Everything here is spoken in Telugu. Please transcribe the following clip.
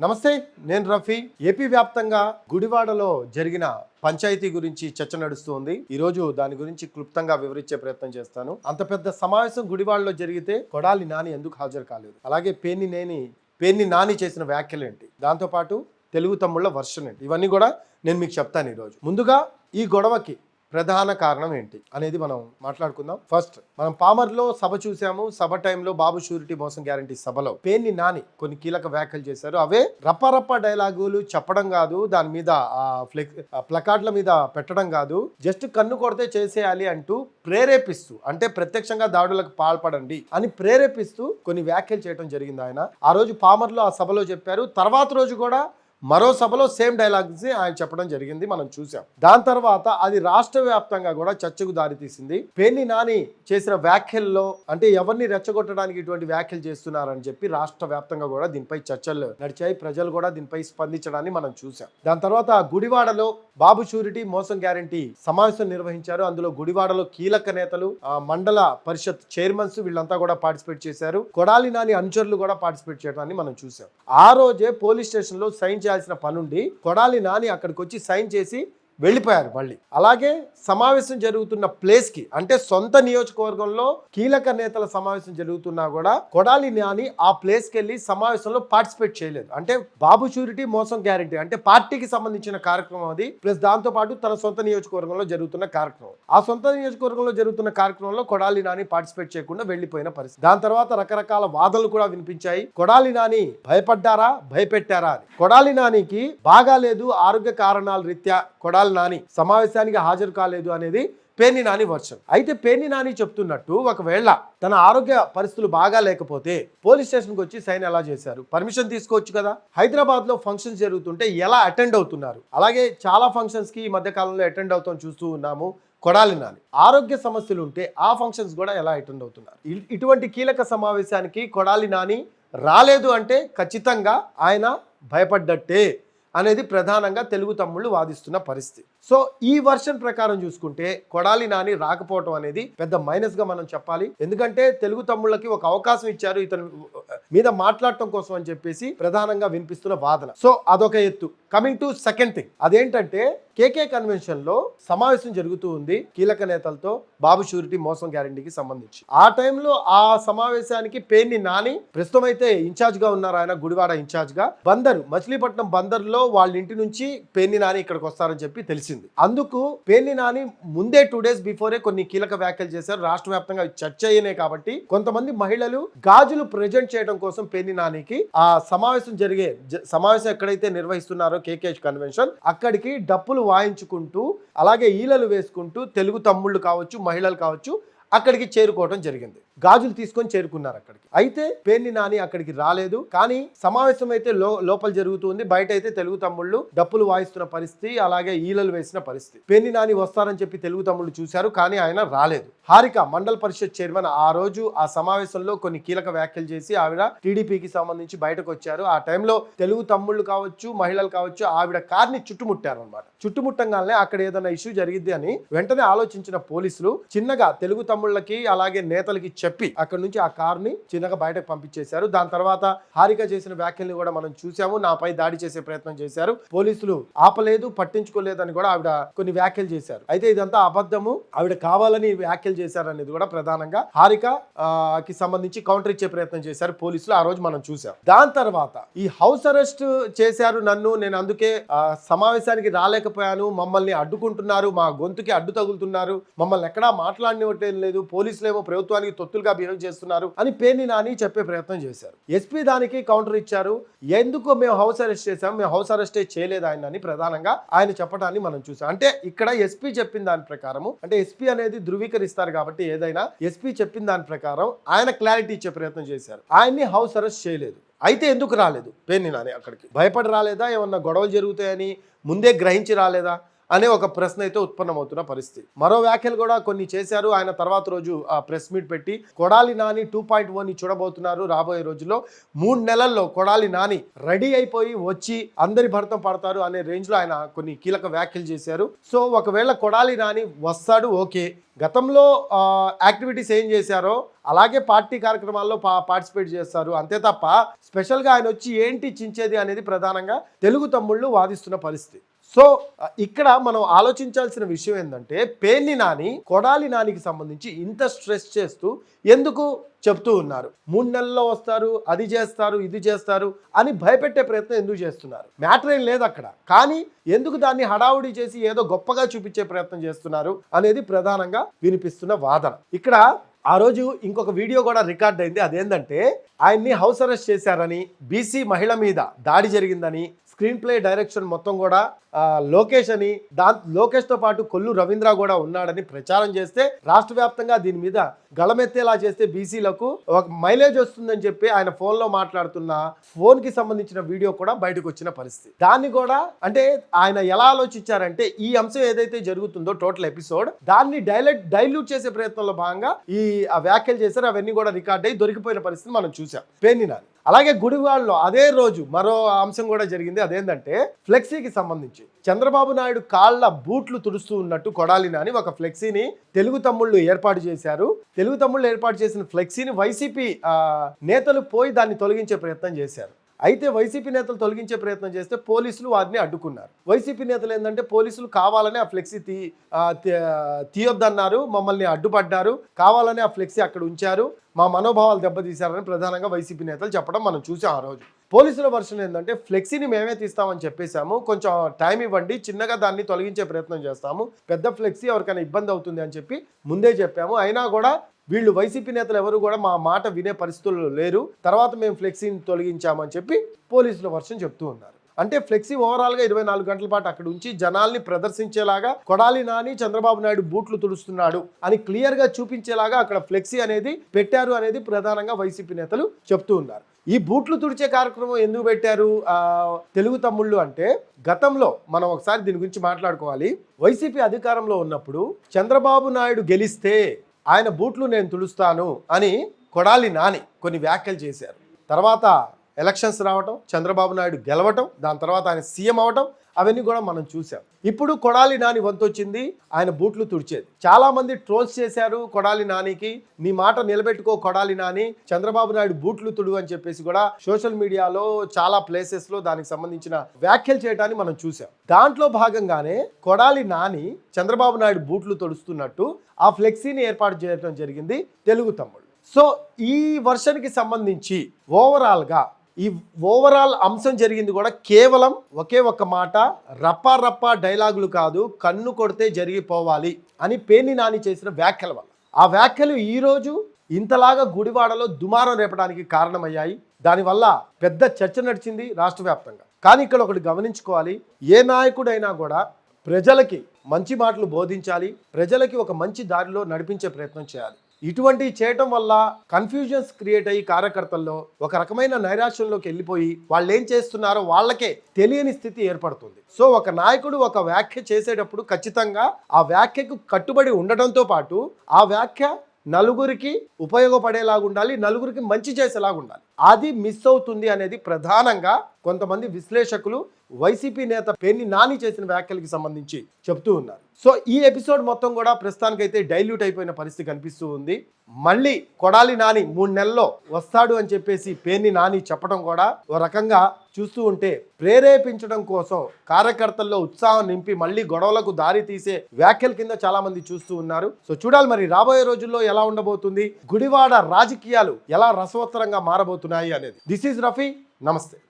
నమస్తే నేను రఫీ. ఏపీ వ్యాప్తంగా గుడివాడలో జరిగిన పంచాయతీ గురించి చర్చ నడుస్తుంది. ఈ రోజు దాని గురించి క్లుప్తంగా వివరించే ప్రయత్నం చేస్తాను. అంత పెద్ద సమావేశం గుడివాడలో జరిగితే కొడాలి నాని ఎందుకు హాజరు కాలేదు? అలాగే పేర్ని నేని పేర్ని నాని చేసిన వ్యాఖ్యలు ఏంటి? దాంతోపాటు తెలుగు తమ్ముళ్ళ వర్షన్ ఏంటి? ఇవన్నీ కూడా నేను మీకు చెప్తాను ఈరోజు. ముందుగా ఈ గొడవకి ప్రధాన కారణం ఏంటి అనేది మనం మాట్లాడుకుందాం. ఫస్ట్ మనం పామర్లో సభ చూసాము. సభ టైంలో బాబు షూరిటీ మోసం గ్యారంటీ సభలో పేర్ని నాని కొన్ని కీలక వ్యాఖ్యలు చేశారు. అవే రప్పరప్ప డైలాగులు చెప్పడం కాదు దాని మీద ఫ్లెక్ ఆ మీద పెట్టడం కాదు. జస్ట్ కన్ను కొడితే చేసేయాలి అంటూ ప్రేరేపిస్తూ అంటే ప్రత్యక్షంగా దాడులకు పాల్పడండి అని ప్రేరేపిస్తూ కొన్ని వ్యాఖ్యలు చేయడం జరిగింది ఆయన. ఆ రోజు పామర్లో ఆ సభలో చెప్పారు. తర్వాత రోజు కూడా మరో సభలో సేమ్ డైలాగ్స్ ఆయన చెప్పడం జరిగింది మనం చూసాం దాని తర్వాత అది రాష్ట్ర వ్యాప్తంగా కూడా చర్చకు దారితీసింది. పేర్ని నాని చేసిన వ్యాఖ్యల్లో అంటే ఎవరిని రెచ్చగొట్టడానికి ఇటువంటి వ్యాఖ్యలు చేస్తున్నారని చెప్పి రాష్ట్ర వ్యాప్తంగా కూడా దీనిపై చర్చలు నడిచాయి. ప్రజలు కూడా దీనిపై స్పందించడాన్ని మనం చూసాం దాని తర్వాత గుడివాడలో బాబు షూరిటీ మోసం గ్యారంటీ సమావేశం నిర్వహించారు. అందులో గుడివాడలో కీలక నేతలు మండల పరిషత్ చైర్మన్స్ వీళ్ళంతా కూడా పార్టిసిపేట్ చేశారు. కొడాలి నాని అనుచరులు కూడా పార్టిసిపేట్ చేయడాన్ని మనం చూసాం ఆ రోజే పోలీస్ స్టేషన్లో సైన్ చేయాల్సిన పనుండి కొడాలి నాని అక్కడికి వచ్చి సైన్ చేసి వెళ్ళిపోయారు మళ్ళీ. అలాగే సమావేశం జరుగుతున్న ప్లేస్కి అంటే సొంత నియోజకవర్గంలో కీలక నేతల సమావేశం జరుగుతున్నా కూడా కొడాలి నాని ఆ ప్లేస్కి వెళ్ళి సమావేశంలో పార్టిసిపేట్ చేయలేదు. అంటే బాబు షూరిటీ మోసం గ్యారెంటీ అంటే పార్టీకి సంబంధించిన కార్యక్రమం అది. ప్లస్ దాంతో పాటు తన సొంత నియోజకవర్గంలో జరుగుతున్న కార్యక్రమం. ఆ సొంత నియోజకవర్గంలో జరుగుతున్న కార్యక్రమంలో కొడాలి నాని పార్టిసిపేట్ చేయకుండా వెళ్ళిపోయిన పరిస్థితి. దాని తర్వాత రకరకాల వాదనలు కూడా వినిపించాయి. కొడాలి నాని భయపడ్డారా? భయపెట్టారా అని. కొడాలి నానికి బాగాలేదు ఆరోగ్య కారణాల రీత్యా కొడాలి నాని సమావేశానికి హాజరు కాలేదు అనేది పేర్ని నాని వర్షన్ అయితే పేర్ని నాని చెప్తున్నట్టు ఒకవేళ తన ఆరోగ్య పరిస్థితులు బాగా లేకపోతే పోలీస్ స్టేషన్కి వచ్చి సైన్ ఎలా చేశారు? పర్మిషన్ తీసుకోవచ్చు కదా? హైదరాబాద్లో ఫంక్షన్స్ జరుగుతుంటే ఎలా అటెండ్ అవుతున్నారు? అలాగే చాలా ఫంక్షన్స్కి ఈ మధ్య కాలంలో అటెండ్ అవుతాం చూస్తూ ఉన్నాము కొడాలి నాని. ఆరోగ్య సమస్యలు ఉంటే ఆ ఫంక్షన్స్ కూడా ఎలా అటెండ్ అవుతున్నారు? ఇటువంటి కీలక సమావేశానికి కొడాలి నాని రాలేదు అంటే ఖచ్చితంగా ఆయన భయపడ్డట్టే. అనేది ప్రధానంగా తెలుగు తమ్ముళ్ళు వాదిస్తున్న పరిస్థితి. సో ఈ వర్షన్ ప్రకారం చూసుకుంటే కొడాలి నాని రాకపోవటం అనేది పెద్ద మైనస్గా మనం చెప్పాలి. ఎందుకంటే తెలుగు తమ్ముళ్ళకి ఒక అవకాశం ఇచ్చారు ఇతను మీద మాట్లాడటం కోసం అని చెప్పేసి ప్రధానంగా వినిపిస్తున్న వాదన. సో అదొక ఎత్తు. కమింగ్ టు సెకండ్ థింగ్ అదేంటంటే కేకే కన్వెన్షన్లో సమావేశం జరుగుతూ ఉంది కీలక నేతలతో బాబు షూరిటీ మోసం గ్యారంటీకి సంబంధించి. ఆ టైంలో ఆ సమావేశానికి పేర్ని నాని ప్రస్తుతం అయితే ఇన్ఛార్జ్గా ఉన్నారు ఆయన గుడివాడ ఇన్ఛార్జ్గా బందరు మచిలీపట్నం బందర్లో వాళ్ళ ఇంటి నుంచి పేర్ని నాని ఇక్కడికి వస్తారని చెప్పి తెలిసింది. అందుకు పేర్ని నాని ముందే టూ డేస్ బిఫోరే కొన్ని కీలక వ్యాఖ్యలు చేశారు. రాష్ట్ర వ్యాప్తంగా చర్చ అయినాయి కాబట్టి కొంతమంది మహిళలు గాజులు ప్రజెంట్ చేయడం కోసం పేర్ని నానికి ఆ సమావేశం జరిగే సమావేశం ఎక్కడైతే నిర్వహిస్తున్నారో కేకే కన్వెన్షన్ అక్కడికి డప్పులు వాయించుకుంటూ అలాగే ఈలలు వేసుకుంటూ తెలుగు తమ్ముళ్ళు కావచ్చు మహిళలు కావచ్చు అక్కడికి చేరుకోవడం జరిగింది. గాజులు తీసుకొని చేరుకున్నారు అక్కడికి. అయితే పేర్ని నాని అక్కడికి రాలేదు. కానీ సమావేశం అయితే లో లోపల జరుగుతుంది. బయట అయితే తెలుగు తమ్ముళ్ళు డప్పులు వాయిస్తున్న పరిస్థితి అలాగే ఈలలు వేసిన పరిస్థితి. పేర్ని నాని వస్తారని చెప్పి తెలుగు తమ్ముళ్ళు చూశారు కానీ ఆయన రాలేదు. హారిక మండల పరిషత్ చైర్మన్ ఆ రోజు ఆ సమావేశంలో కొన్ని కీలక వ్యాఖ్యలు చేసి ఆవిడ టీడీపీకి సంబంధించి బయటకు వచ్చారు. ఆ టైంలో తెలుగు తమ్ముళ్ళు కావచ్చు మహిళలు కావచ్చు ఆవిడ కార్ని చుట్టుముట్టారు అనమాట చుట్టుముట్టంగానే అక్కడ ఏదైనా ఇష్యూ జరిగింది అని వెంటనే ఆలోచించిన పోలీసులు చిన్నగా తెలుగు తమ్ముళ్ళకి అలాగే నేతలకి చెప్పి అక్కడ నుంచి ఆ కార్ని చిన్నగా బయటకు పంపించేశారు. దాని తర్వాత హారిక చేసిన వ్యాఖ్యల్ని కూడా మనం చూసాము నాపై దాడి చేసే ప్రయత్నం చేశారు. పోలీసులు ఆపలేదు పట్టించుకోలేదు అని కూడా ఆవిడ కొన్ని వ్యాఖ్యలు చేశారు. అయితే ఇదంతా అబద్ధము. ఆవిడ కావాలని వ్యాఖ్యలు చేశారు అనేది కూడా ప్రధానంగా హారిక కి సంబంధించి కౌంటర్ ఇచ్చే ప్రయత్నం చేశారు పోలీసులు. ఆ రోజు మనం చూసాం దాని తర్వాత ఈ హౌస్ అరెస్ట్ చేశారు నన్ను. నేను అందుకే సమావేశానికి రాలేకపోయాను. మమ్మల్ని అడ్డుకుంటున్నారు. మా గొంతుకి అడ్డు తగులుతున్నారు. మమ్మల్ని ఎక్కడా మాట్లాడినట్లేదు లేదు పోలీసులు ఏమో ప్రభుత్వానికి బిహేవ్ చేస్తున్నారు అని పేర్ని నాని చెప్పే ప్రయత్నం చేశారు. ఎస్పీ దానికి కౌంటర్ ఇచ్చారు. ఎందుకు మేము హౌస్ అరెస్ట్ చేశాం? మేము హౌస్ అరెస్టే చేయలేదు ఆయన అని ప్రధానంగా ఆయన చెప్పడాన్ని మనం చూసాం. అంటే ఇక్కడ ఎస్పీ చెప్పిన దాని ప్రకారము అంటే ఎస్పీ అనేది ధృవీకరిస్తారు కాబట్టి ఏదైనా ఎస్పీ చెప్పిన దాని ప్రకారం ఆయన క్లారిటీ ఇచ్చే ప్రయత్నం చేశారు. ఆయన్ని హౌస్ అరెస్ట్ చేయలేదు. అయితే ఎందుకు రాలేదు? పేర్ని నాని అక్కడికి. భయపడి రాలేదా? ఏమన్నా గొడవలు జరుగుతాయని ముందే గ్రహించి రాలేదా? అనే ఒక ప్రశ్న అయితే ఉత్పన్నమవుతున్న పరిస్థితి. మరో వ్యాఖ్యలు కూడా కొన్ని చేశారు. ఆయన తర్వాత రోజు ఆ ప్రెస్ మీట్ పెట్టి కొడాలి నాని టూ పాయింట్ ఓని చూడబోతున్నారు రాబోయే రోజుల్లో. మూడు నెలల్లో కొడాలి నాని రెడీ అయిపోయి వచ్చి అందరి భరతం పడతారు అనే రేంజ్లో ఆయన కొన్ని కీలక వ్యాఖ్యలు చేశారు. సో ఒకవేళ కొడాలి నాని వస్తాడు ఓకే. గతంలో యాక్టివిటీస్ ఏం చేశారో అలాగే పార్టీ కార్యక్రమాల్లో పా పార్టిసిపేట్ చేస్తారు. అంతే తప్ప స్పెషల్గా ఆయన వచ్చి ఏంటి చించేది అనేది ప్రధానంగా తెలుగు తమ్ముళ్ళు వాదిస్తున్న పరిస్థితి. సో ఇక్కడ మనం ఆలోచించాల్సిన విషయం ఏంటంటే పేర్ని నాని కొడాలి నానికి సంబంధించి ఇంత స్ట్రెస్ చేస్తూ ఎందుకు చెప్తూ ఉన్నారు? మూడు నెలల్లో వస్తారు అది చేస్తారు ఇది చేస్తారు అని భయపెట్టే ప్రయత్నం ఎందుకు చేస్తున్నారు? మ్యాటర్ ఏం లేదు అక్కడ. కానీ ఎందుకు దాన్ని హడావుడి చేసి ఏదో గొప్పగా చూపించే ప్రయత్నం చేస్తున్నారు అనేది ప్రధానంగా వినిపిస్తున్న వాదన. ఇక్కడ ఆ రోజు ఇంకొక వీడియో కూడా రికార్డ్ అయింది. అదేంటంటే ఆయన్ని హౌస్ అరెస్ట్ చేశారని బీసీ మహిళ మీద దాడి జరిగిందని స్క్రీన్ ప్లే డైరెక్షన్ మొత్తం కూడా లోకేష్ అని దా లోకేష్తో పాటు కొల్లు రవీంద్ర కూడా ఉన్నాడని ప్రచారం చేస్తే రాష్ట్ర వ్యాప్తంగా దీని మీద గళమెత్తేలా చేస్తే బీసీలకు ఒక మైలేజ్ వస్తుందని చెప్పి ఆయన ఫోన్లో మాట్లాడుతున్న ఫోన్కి సంబంధించిన వీడియో కూడా బయటకు వచ్చిన పరిస్థితి. దాన్ని కూడా అంటే ఆయన ఎలా ఆలోచించారంటే ఈ అంశం ఏదైతే జరుగుతుందో టోటల్ ఎపిసోడ్ దాన్ని డైలెట్ డైల్యూట్ చేసే ప్రయత్నంలో భాగంగా ఈ వ్యాఖ్యలు చేశారు అవన్నీ కూడా రికార్డ్ అయ్యి దొరికిపోయిన పరిస్థితి మనం చూసాం పేర్ని అలాగే గుడివాడలో అదే రోజు మరో అంశం కూడా జరిగింది. అదేంటంటే ఫ్లెక్సీకి సంబంధించి. చంద్రబాబు నాయుడు కాళ్ళ బూట్లు తుడుస్తూ ఉన్నట్టు కొడాలి నాని ఒక ఫ్లెక్సీని తెలుగు తమ్ముళ్ళు ఏర్పాటు చేశారు. తెలుగు తమ్ముళ్ళు ఏర్పాటు చేసిన ఫ్లెక్సీని వైసీపీ నేతలు పోయి దాన్ని తొలగించే ప్రయత్నం చేశారు. అయితే వైసీపీ నేతలు తొలగించే ప్రయత్నం చేస్తే పోలీసులు వారిని అడ్డుకున్నారు. వైసీపీ నేతలు ఏంటంటే పోలీసులు కావాలని ఆ ఫ్లెక్సీ తీ తీయొద్దన్నారు మమ్మల్ని అడ్డుపడ్డారు కావాలని ఆ ఫ్లెక్సీ అక్కడ ఉంచారు మా మనోభావాలు దెబ్బతీశారని ప్రధానంగా వైసీపీ నేతలు చెప్పడం మనం చూసాం ఆ రోజు. పోలీసుల వర్షన్ ఏంటంటే ఫ్లెక్సీని మేమే తీస్తామని చెప్పేశాము కొంచెం టైం ఇవ్వండి చిన్నగా దాన్ని తొలగించే ప్రయత్నం చేస్తాము పెద్ద ఫ్లెక్సీ ఎవరికైనా ఇబ్బంది అవుతుంది అని చెప్పి ముందే చెప్పాము. అయినా కూడా వీళ్ళు వైసీపీ నేతలు ఎవరు కూడా మా మాట వినే పరిస్థితుల్లో లేరు. తర్వాత మేము ఫ్లెక్సీని తొలగించామని చెప్పి పోలీసుల వర్షం చెప్తూ ఉన్నారు. అంటే ఫ్లెక్సీ ఓవరాల్గా ఇరవై నాలుగు గంటల పాటు అక్కడ ఉంచి జనాల్ని ప్రదర్శించేలాగా కొడాలి నాని చంద్రబాబు నాయుడు బూట్లు తుడుస్తున్నాడు అని క్లియర్గా చూపించేలాగా అక్కడ ఫ్లెక్సీ అనేది పెట్టారు అనేది ప్రధానంగా వైసీపీ నేతలు చెప్తూ ఉన్నారు. ఈ బూట్లు తుడిచే కార్యక్రమం ఎందుకు పెట్టారు? తెలుగు తమ్ముళ్ళు అంటే గతంలో మనం ఒకసారి దీని గురించి మాట్లాడుకోవాలి. వైసీపీ అధికారంలో ఉన్నప్పుడు చంద్రబాబు నాయుడు గెలిస్తే ఆయన బూట్లు నేను తుడుస్తాను అని కొడాలి నాని కొన్ని వ్యాఖ్యలు చేశారు. తర్వాత ఎలక్షన్స్ రావటం చంద్రబాబు నాయుడు గెలవటం దాని తర్వాత ఆయన సీఎం అవటం అవన్నీ కూడా మనం చూసాం. ఇప్పుడు కొడాలి నాని వంతు వచ్చింది ఆయన బూట్లు తుడిచేది. చాలా మంది ట్రోల్స్ చేశారు కొడాలి నానికి నీ మాట నిలబెట్టుకో కొడాలి నాని చంద్రబాబు నాయుడు బూట్లు తుడు అని చెప్పేసి కూడా సోషల్ మీడియాలో చాలా ప్లేసెస్లో దానికి సంబంధించిన వ్యాఖ్యలు చేయడాన్ని మనం చూసాం. దాంట్లో భాగంగానే కొడాలి నాని చంద్రబాబు నాయుడు బూట్లు తొడుస్తున్నట్టు ఆ ఫ్లెక్సీని ఏర్పాటు చేయడం జరిగింది తెలుగు తమ్ముడు. సో ఈ వర్షన్కి సంబంధించి ఓవరాల్గా ఈ ఓవరాల్ అంశం జరిగింది కూడా కేవలం ఒకే ఒక్క మాట రప్పా రప్పా డైలాగులు కాదు కన్ను కొడితే జరిగిపోవాలి అని పేర్ని నాని చేసిన వ్యాఖ్యల వల్ల. ఆ వ్యాఖ్యలు ఈరోజు ఇంతలాగా గుడివాడలో దుమారం రేపడానికి కారణమయ్యాయి. దానివల్ల పెద్ద చర్చ నడిచింది రాష్ట్ర వ్యాప్తంగా. కానీ ఇక్కడ ఒకటి గమనించుకోవాలి. ఏ నాయకుడైనా కూడా ప్రజలకి మంచి మాటలు బోధించాలి ప్రజలకి ఒక మంచి దారిలో నడిపించే ప్రయత్నం చేయాలి. ఇటువంటి చేయటం వల్ల కన్ఫ్యూజన్స్ క్రియేట్ అయ్యి కార్యకర్తల్లో ఒక రకమైన నైరాశ్యంలోకి వెళ్ళిపోయి వాళ్ళు ఏం చేస్తున్నారో వాళ్ళకే తెలియని స్థితి ఏర్పడుతుంది. సో ఒక నాయకుడు ఒక వ్యాఖ్య చేసేటప్పుడు ఖచ్చితంగా ఆ వ్యాఖ్యకు కట్టుబడి ఉండటంతో పాటు ఆ వ్యాఖ్య నలుగురికి ఉపయోగపడేలాగా ఉండాలి నలుగురికి మంచి చేసేలాగా ఉండాలి. అది మిస్ అవుతుంది అనేది ప్రధానంగా కొంతమంది విశ్లేషకులు వైసీపీ నేత పెన్ని నాని చేసిన వ్యాఖ్యలకి సంబంధించి చెప్తూ ఉన్నారు. సో ఈ ఎపిసోడ్ మొత్తం కూడా ప్రస్తుతానికైతే డైల్యూట్ అయిపోయిన పరిస్థితి కనిపిస్తూ ఉంది. మళ్ళీ కొడాలి నాని మూడు నెలల్లో వస్తాడు అని చెప్పేసి పేర్ని నాని చెప్పడం కూడా ఓ రకంగా చూస్తూ ఉంటే ప్రేరేపించడం కోసం కార్యకర్తల్లో ఉత్సాహం నింపి మళ్ళీ గొడవలకు దారి తీసే వ్యాఖ్యల కింద చాలా మంది చూస్తూ ఉన్నారు. సో చూడాలి మరి రాబోయే రోజుల్లో ఎలా ఉండబోతుంది? గుడివాడ రాజకీయాలు ఎలా రసవత్తరంగా మారబోతున్నాయి అనేది. This is Rafi. నమస్తే.